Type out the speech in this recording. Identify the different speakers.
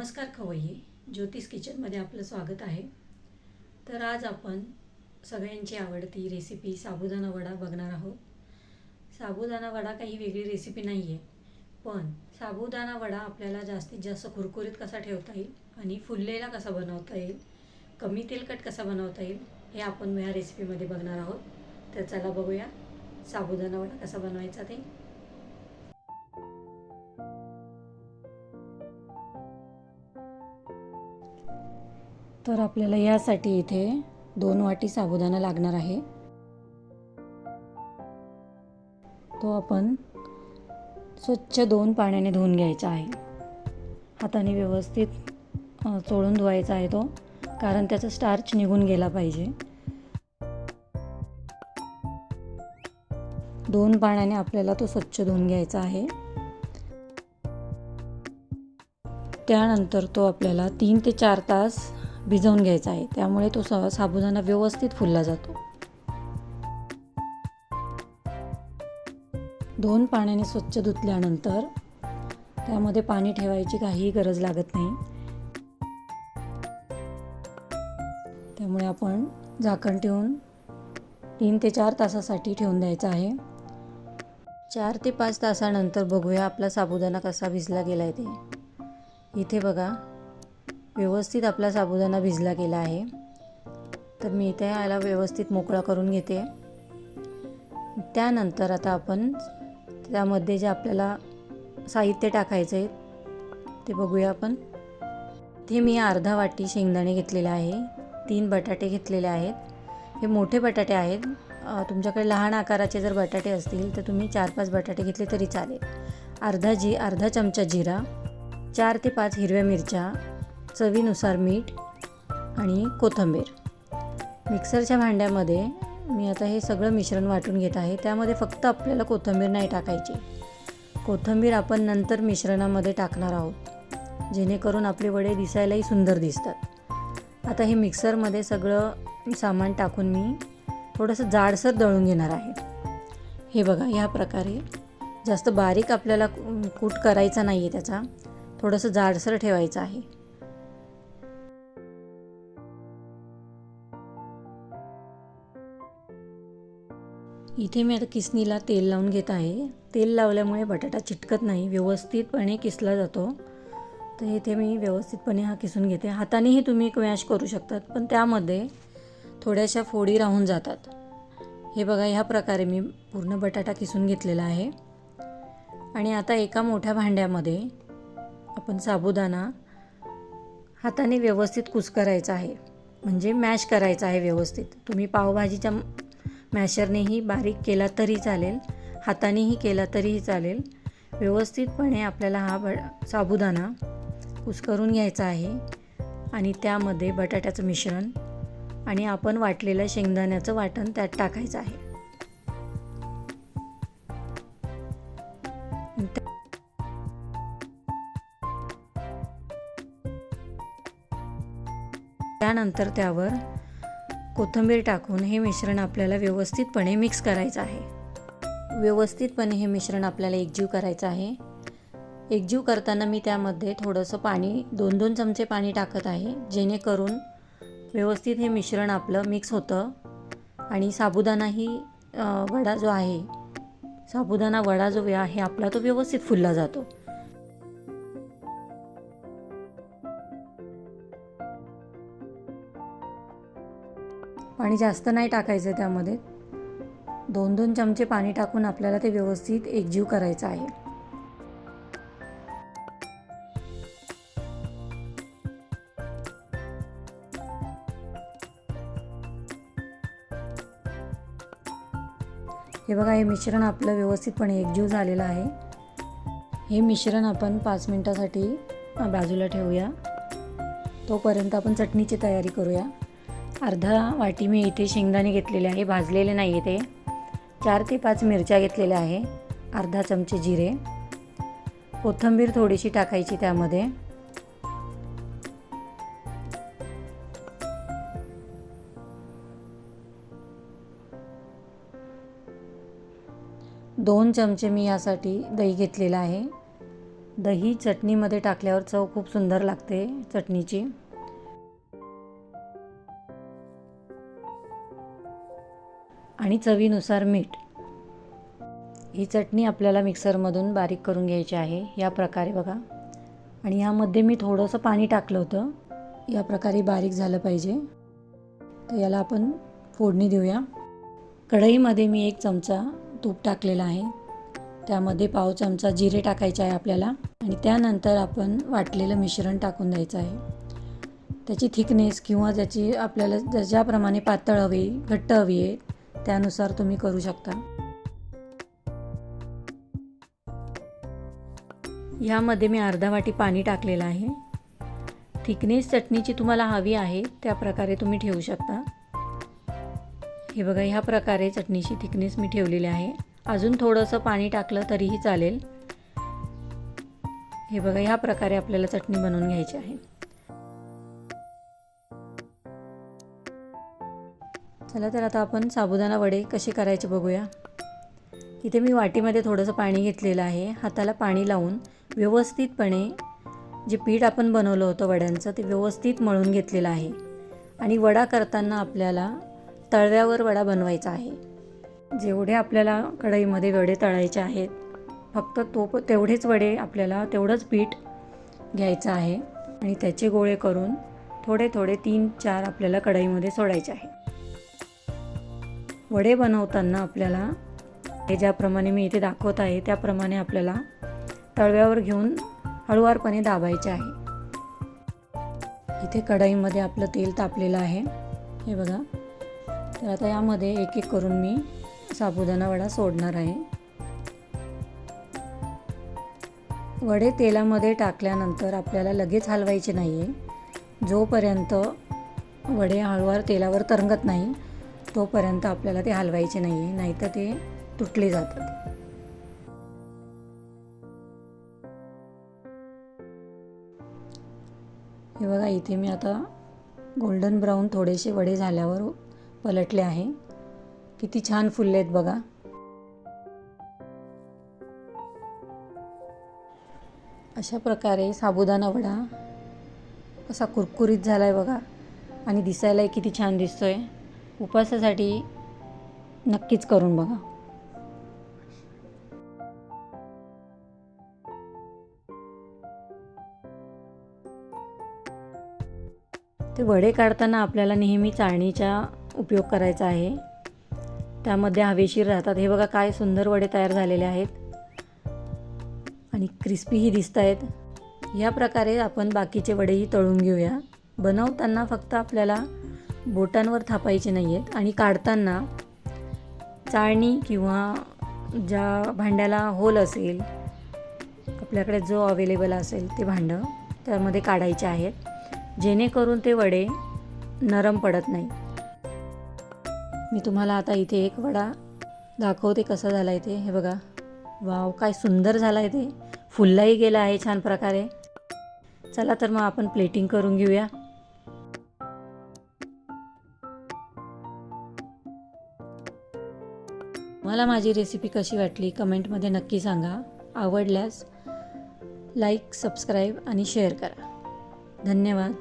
Speaker 1: नमस्कार खवय्ये ज्योतिष किचनमध्ये आपलं स्वागत आहे. तर आज आपण सगळ्यांची आवडती रेसिपी साबुदाणा वडा बघणार आहोत. साबुदाणा वडा काही वेगळी रेसिपी नाही आहे पण साबुदाणा वडा आपल्याला जास्तीत जास्त कुरकुरीत कसा ठेवता येईल आणि फुललेला कसा बनवता येईल कमी तेलकट कसा बनवता येईल हे आपण ह्या रेसिपीमध्ये बघणार आहोत. तर चला बघूया साबुदाणा वडा कसा बनवायचा ते. तर आपल्याला यासाठी इथे दोन वाटी साबुदाणा लागणार आहे. तो आपण स्वच्छ दोन पाण्याने धुवून घ्यायचा आहे. हाताने व्यवस्थित चोळून धुवायचा आहे तो कारण त्याचा स्टार्च निघून गेला पाहिजे. दोन पाण्याने आपल्याला तो स्वच्छ धुवून घ्यायचा आहे. त्यानंतर तो आपल्याला तीन ते चार तास भिजवून घ्यायचा आहे. त्यामुळे तो स साबुदाणा व्यवस्थित फुलला जातो. दोन पाण्याने स्वच्छ धुतल्यानंतर त्यामध्ये पाणी ठेवायची काहीही गरज लागत नाही. त्यामुळे आपण झाकण ठेवून तीन ते चार तासासाठी ठेवून द्यायचं आहे. चार ते पाच तासानंतर बघूया आपला साबुदाणा कसा भिजला गेला आहे ते. इथे बघा व्यवस्थित आपला साबुदाणा भिजला गेला आहे. तर मी इथे याला व्यवस्थित मोकळा करून घेते. त्यानंतर आता आपण त्यामध्ये जे आपल्याला साहित्य टाकायचं आहे ते बघूया आपण. ते मी अर्धा वाटी शेंगदाणे घेतलेले आहे तीन बटाटे घेतलेले आहेत. हे मोठे बटाटे आहेत. तुमच्याकडे लहान आकाराचे जर बटाटे असतील तर तुम्ही चार पाच बटाटे घेतले तरी चालेल. अर्धा जी अर्धा चमचा जिरा चार ते पाच हिरव्या मिरच्या चवीनुसार मीठ आणि कोथिंबीर. मिक्सरच्या भांड्यामध्ये मी आता हे सगळं मिश्रण वाटून घेत आहे. त्यामध्ये फक्त आपल्याला कोथिंबीर नाही टाकायची. कोथिंबीर आपण नंतर मिश्रणामध्ये टाकणार आहोत जेणेकरून आपले वडे दिसायलाही सुंदर दिसतात. आता हे मिक्सरमध्ये सगळं सामान टाकून मी थोडंसं जाडसर दळून घेणार आहे. हे बघा ह्या प्रकारे. जास्त बारीक आपल्याला कूट करायचा नाही आहे त्याचा. थोडंसं जाडसर ठेवायचं आहे. इथे मी आता किसनीला तेल लावून घेत आहे. तेल लावल्यामुळे बटाटा चिटकत नाही व्यवस्थितपणे किसला जातो. तर इथे मी व्यवस्थितपणे हा किसून घेते. हातानेही तुम्ही मॅश करू शकतात पण त्यामध्ये थोड्याशा फोडी राहून जातात. हे बघा ह्या प्रकारे मी पूर्ण बटाटा किसून घेतलेला आहे. आणि आता एका मोठ्या भांड्यामध्ये आपण साबुदाणा हाताने व्यवस्थित कुस्करायचा आहे. म्हणजे मॅश करायचा आहे व्यवस्थित. तुम्ही पावभाजीच्या मॅशरनेही बारीक केला तरी चालेल हातानेही केला तरीही चालेल. व्यवस्थितपणे आपल्याला हा ब साबुदाणा कुस्करून घ्यायचा आहे आणि त्यामध्ये बटाट्याचं मिश्रण आणि आपण वाटलेलं शेंगदाण्याचं वाटण त्यात टाकायचं आहे. त्यानंतर त्यावर कोथिंबीर टाकून हे मिश्रण आपल्याला व्यवस्थितपणे मिक्स करायचं आहे. व्यवस्थितपणे हे मिश्रण आपल्याला एकजीव करायचं आहे. एकजीव करताना मी त्यामध्ये थोडंसं पाणी दोन दोन चमचे पाणी टाकत आहे जेणेकरून व्यवस्थित हे मिश्रण आपलं मिक्स होतं. आणि साबुदाणाही वडा जो आहे साबुदाणा वडा जो आहे आपला तो व्यवस्थित फुलला जातो. पाणी जास्त नाही टाकायचं त्यामध्ये. दोन दोन चमचे पाणी टाकून आपल्याला ते व्यवस्थित एकजीव करायचं आहे. हे बघा हे मिश्रण आपलं व्यवस्थितपणे एकजीव झालेलं आहे. हे मिश्रण आपण पाच मिनटासाठी बाजूला ठेवूया. तोपर्यंत आपण चटणीची तयारी करूया. अर्धा वाटी मी इथे शेंगदाणे घेतलेले आहे भाजलेले नाही आहे ते. चार ते पाच मिरच्या घेतलेल्या आहे अर्धा चमचे जिरे. कोथिंबीर थोडीशी टाकायची त्यामध्ये. दोन चमचे मी यासाठी दही घेतलेलं आहे. दही चटणीमध्ये टाकल्यावर चव खूप सुंदर लागते चटणीची. आणि चवीनुसार मीठ. ही चटणी आपल्याला मिक्सरमधून बारीक करून घ्यायची आहे. या प्रकारे बघा. आणि यामध्ये मी थोडंसं पाणी टाकलं होतं. या प्रकारे बारीक झालं पाहिजे. तर याला आपण फोडणी देऊया. कढईमध्ये मी एक चमचा तूप टाकलेला आहे. त्यामध्ये पाव चमचा जिरे टाकायचे आहे आपल्याला. आणि त्यानंतर आपण वाटलेलं मिश्रण टाकून द्यायचं आहे. त्याची थिकनेस किंवा ज्याची आपल्याला ज्या- ज्याप्रमाणे पातळ हवी घट्ट हवी आहे त्यानुसार तुम्ही करू शकता. यामध्ये मी अर्धा वाटी पाणी टाकलेलं आहे. थिकनेस चटणीची तुम्हाला हवी आहे त्या प्रकारे तुम्ही ठेवू शकता. हे बघा ह्या प्रकारे चटणीची थिकनेस मी ठेवलेली आहे. अजून थोडंसं पाणी टाकलं तरीही चालेल. हे बघा ह्या प्रकारे आपल्याला चटणी बनवून घ्यायची आहे. चला तर आता आपण साबुदाणा वडे कसे करायचे बघूया. इथे मी वाटीमध्ये थोडंसं पाणी घेतलेलं आहे. हाताला पाणी लावून व्यवस्थितपणे जे पीठ आपण बनवलं होतं वड्यांचं ते व्यवस्थित मळून घेतलेलं आहे. आणि वडा करताना आपल्याला तळव्यावर वडा बनवायचा आहे. जेवढे आपल्याला कढईमध्ये वडे तळायचे आहेत फक्त तो तेवढेच वडे आपल्याला तेवढंच पीठ घ्यायचं आहे. आणि त्याचे गोळे करून थोडे थोडे तीन चार आपल्याला कढईमध्ये सोडायचे आहे. वडे बनवताना आपल्याला हे ज्याप्रमाणे मी इथे दाखवत आहे त्याप्रमाणे आपल्याला तळव्यावर घेऊन हळुवारपणे दाबायचे आहे. इथे कढईमध्ये आपलं तेल तापलेलं आहे. हे बघा. तर आता यामध्ये एक एक करून मी साबुदाणा वडा सोडणार आहे. वडे तेलामध्ये टाकल्यानंतर आपल्याला लगेच हलवायचे नाही आहे जोपर्यंत वडे हळूवार तेलावर तरंगत नाही तोपर्यंत आपल्याला ते हलवायचे नाही आहे नाहीतर ते तुटले जातात. हे बघा इथे मी आता गोल्डन ब्राऊन थोडेसे वडे झाल्यावर पलटले आहे. किती छान फुलले आहेत बघा. अशा प्रकारे साबुदाणा वडा कसा कुरकुरीत झाला आहे बघा. आणि दिसायलाही किती छान दिसतो आहे उपवासासाठी नक्कीच करून बघा. ते वडे काढताना आपल्याला नेहमी चाळणीचा उपयोग करायचा आहे. त्यामध्ये हवेशीर राहतात. हे बघा काय सुंदर वडे तयार झालेले आहेत. आणि क्रिस्पीही दिसत आहेत. या प्रकारे आपण बाकीचे वडेही तळून घेऊया. बनवताना फक्त आपल्याला बोटांवर थापायचे नाही आहेत आणि काढताना चाळणी किंवा ज्या भांड्याला होल असेल आपल्याकडे जो अवेलेबल असेल ते भांडं त्यामध्ये काढायचे आहेत. जेणेकरून ते वडे नरम पडत नाही. मी तुम्हाला आता इथे एक वडा दाखवते कसा झाला आहे ते. हे बघा. वाव काय सुंदर झाला आहे ते. फुललाही गेला आहे छान प्रकारे. चला तर मग आपण प्लेटिंग करून घेऊया. मला माझी रेसिपी कशी वाटली कमेंटमध्ये नक्की सांगा. आवडल्यास लाईक सबस्क्राईब आणि शेअर करा. धन्यवाद.